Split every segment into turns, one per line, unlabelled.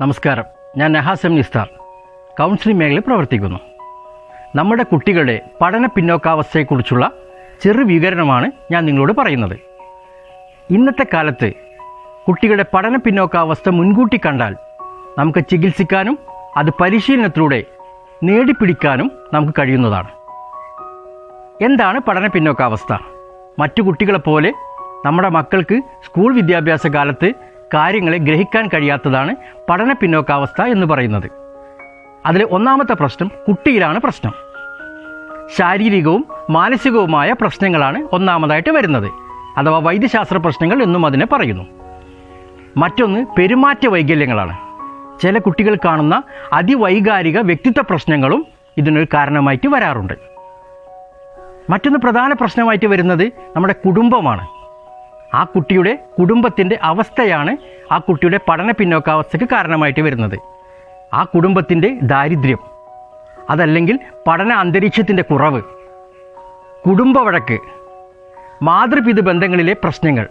നമസ്കാരം. ഞാൻ നഹാസം നിസ്താർ. കൗൺസിലിംഗ് മേഖലയിൽ പ്രവർത്തിക്കുന്നു. നമ്മുടെ കുട്ടികളുടെ പഠന പിന്നോക്കാവസ്ഥയെക്കുറിച്ചുള്ള ചെറു വിവരണമാണ് ഞാൻ നിങ്ങളോട് പറയുന്നത്. ഇന്നത്തെ കാലത്ത് കുട്ടികളുടെ പഠന പിന്നോക്കാവസ്ഥ മുൻകൂട്ടി കണ്ടാൽ നമുക്ക് ചികിത്സിക്കാനും അത് പരിശീലനത്തിലൂടെ നേടിപ്പിടിക്കാനും നമുക്ക് കഴിയുന്നതാണ്. എന്താണ് പഠന പിന്നോക്കാവസ്ഥ? മറ്റു കുട്ടികളെപ്പോലെ നമ്മുടെ മക്കൾക്ക് സ്കൂൾ വിദ്യാഭ്യാസ കാലത്ത് കാര്യങ്ങളെ ഗ്രഹിക്കാൻ കഴിയാത്തതാണ് പഠന പിന്നോക്കാവസ്ഥ എന്ന് പറയുന്നത്. അതിൽ ഒന്നാമത്തെ പ്രശ്നം കുട്ടിയിലാണ് പ്രശ്നം. ശാരീരികവും മാനസികവുമായ പ്രശ്നങ്ങളാണ് ഒന്നാമതായിട്ട് വരുന്നത്. അഥവാ വൈദ്യശാസ്ത്ര പ്രശ്നങ്ങൾ എന്നും അതിനെ പറയുന്നു. മറ്റൊന്ന് പെരുമാറ്റ വൈകല്യങ്ങളാണ്. ചില കുട്ടികൾ കാണുന്ന അതിവൈകാരിക വ്യക്തിത്വ പ്രശ്നങ്ങളും ഇതിനൊരു കാരണമായിട്ട് വരാറുണ്ട്. മറ്റൊന്ന് പ്രധാന പ്രശ്നമായിട്ട് വരുന്നത് നമ്മുടെ കുടുംബമാണ്. ആ കുട്ടിയുടെ കുടുംബത്തിന്റെ അവസ്ഥയാണ് ആ കുട്ടിയുടെ പഠന പിന്നോക്കാവസ്ഥയ്ക്ക് കാരണമായിട്ട് വരുന്നത്. ആ കുടുംബത്തിന്റെ ദാരിദ്ര്യം അതല്ലെങ്കിൽ പഠന അന്തരീക്ഷത്തിന്റെ കുറവ് കുടുംബ വഴക്ക് മാതൃപിതൃ ബന്ധങ്ങളിലെ പ്രശ്നങ്ങൾ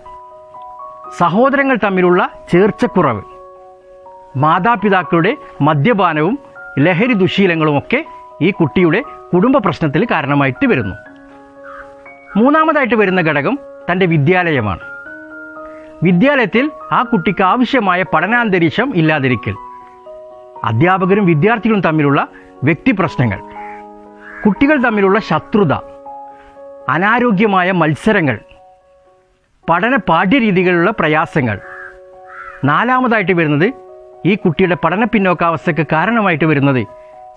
സഹോദരങ്ങൾ തമ്മിലുള്ള ചേർച്ചക്കുറവ് മാതാപിതാക്കളുടെ മദ്യപാനവും ലഹരി ദുശീലങ്ങളുമൊക്കെ ഈ കുട്ടിയുടെ കുടുംബ പ്രശ്നത്തിൽ കാരണമായിട്ട് വരുന്നു. മൂന്നാമതായിട്ട് വരുന്ന ഘടകം തന്റെ വിദ്യാലയമാണ്. വിദ്യാലയത്തിൽ ആ കുട്ടിക്ക് ആവശ്യമായ പഠനാന്തരീക്ഷം ഇല്ലാതിരിക്കൽ. അധ്യാപകരും വിദ്യാർത്ഥികളും തമ്മിലുള്ള വ്യക്തി പ്രശ്നങ്ങൾ കുട്ടികൾ തമ്മിലുള്ള ശത്രുത. അനാരോഗ്യമായ മത്സരങ്ങൾ. പഠന പാഠ്യരീതികളിലുള്ള പ്രയാസങ്ങൾ. നാലാമതായിട്ട് വരുന്നത് ഈ കുട്ടിയുടെ പഠന പിന്നോക്കാവസ്ഥയ്ക്ക് കാരണമായിട്ട് വരുന്നത്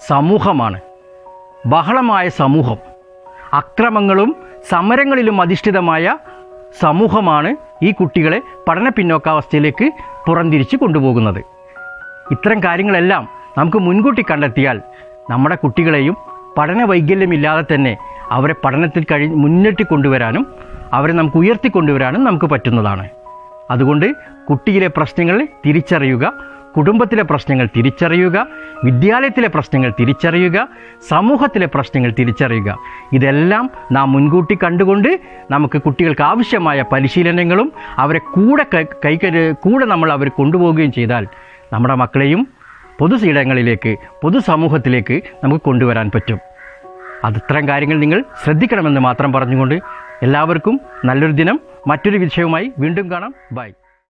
സമൂഹമാണ്. ബഹളമായ സമൂഹം. അക്രമങ്ങളും സമരങ്ങളിലും അധിഷ്ഠിതമായ സമൂഹമാണ് ഈ കുട്ടികളെ പഠന പിന്നോക്കാവസ്ഥയിലേക്ക് പുറംതിരിച്ച് കൊണ്ടുപോകുന്നത്. ഇത്തരം കാര്യങ്ങളെല്ലാം നമുക്ക് മുൻകൂട്ടി കണ്ടെത്തിയാൽ നമ്മുടെ കുട്ടികളെയും പഠന വൈകല്യമില്ലാതെ തന്നെ അവരെ പഠനത്തിൽ കഴി മുന്നിട്ട് കൊണ്ടുവരാനും അവരെ നമുക്ക് ഉയർത്തിക്കൊണ്ടുവരാനും നമുക്ക് പറ്റുന്നതാണ്. അതുകൊണ്ട് കുട്ടിയിലെ പ്രശ്നങ്ങൾ തിരിച്ചറിയുക കുടുംബത്തിലെ പ്രശ്നങ്ങൾ തിരിച്ചറിയുക വിദ്യാലയത്തിലെ പ്രശ്നങ്ങൾ തിരിച്ചറിയുക സമൂഹത്തിലെ പ്രശ്നങ്ങൾ തിരിച്ചറിയുക. ഇതെല്ലാം നാം മുൻകൂട്ടി കണ്ടുകൊണ്ട് നമുക്ക് കുട്ടികൾക്ക് ആവശ്യമായ പരിശീലനങ്ങളും അവരെ കൂടെ കൈ- കൂടെ നമ്മൾ അവർ കൊണ്ടുപോവുകയും ചെയ്താൽ നമ്മുടെ മക്കളെയും പൊതു ഇടങ്ങളിലേക്ക് പൊതുസമൂഹത്തിലേക്ക് നമുക്ക് കൊണ്ടുവരാൻ പറ്റും. അത് ഇത്തരം കാര്യങ്ങൾ നിങ്ങൾ ശ്രദ്ധിക്കണമെന്ന് മാത്രം പറഞ്ഞുകൊണ്ട് എല്ലാവർക്കും നല്ലൊരു ദിനം മറ്റൊരു വിഷയവുമായി വീണ്ടും കാണാം. ബൈ.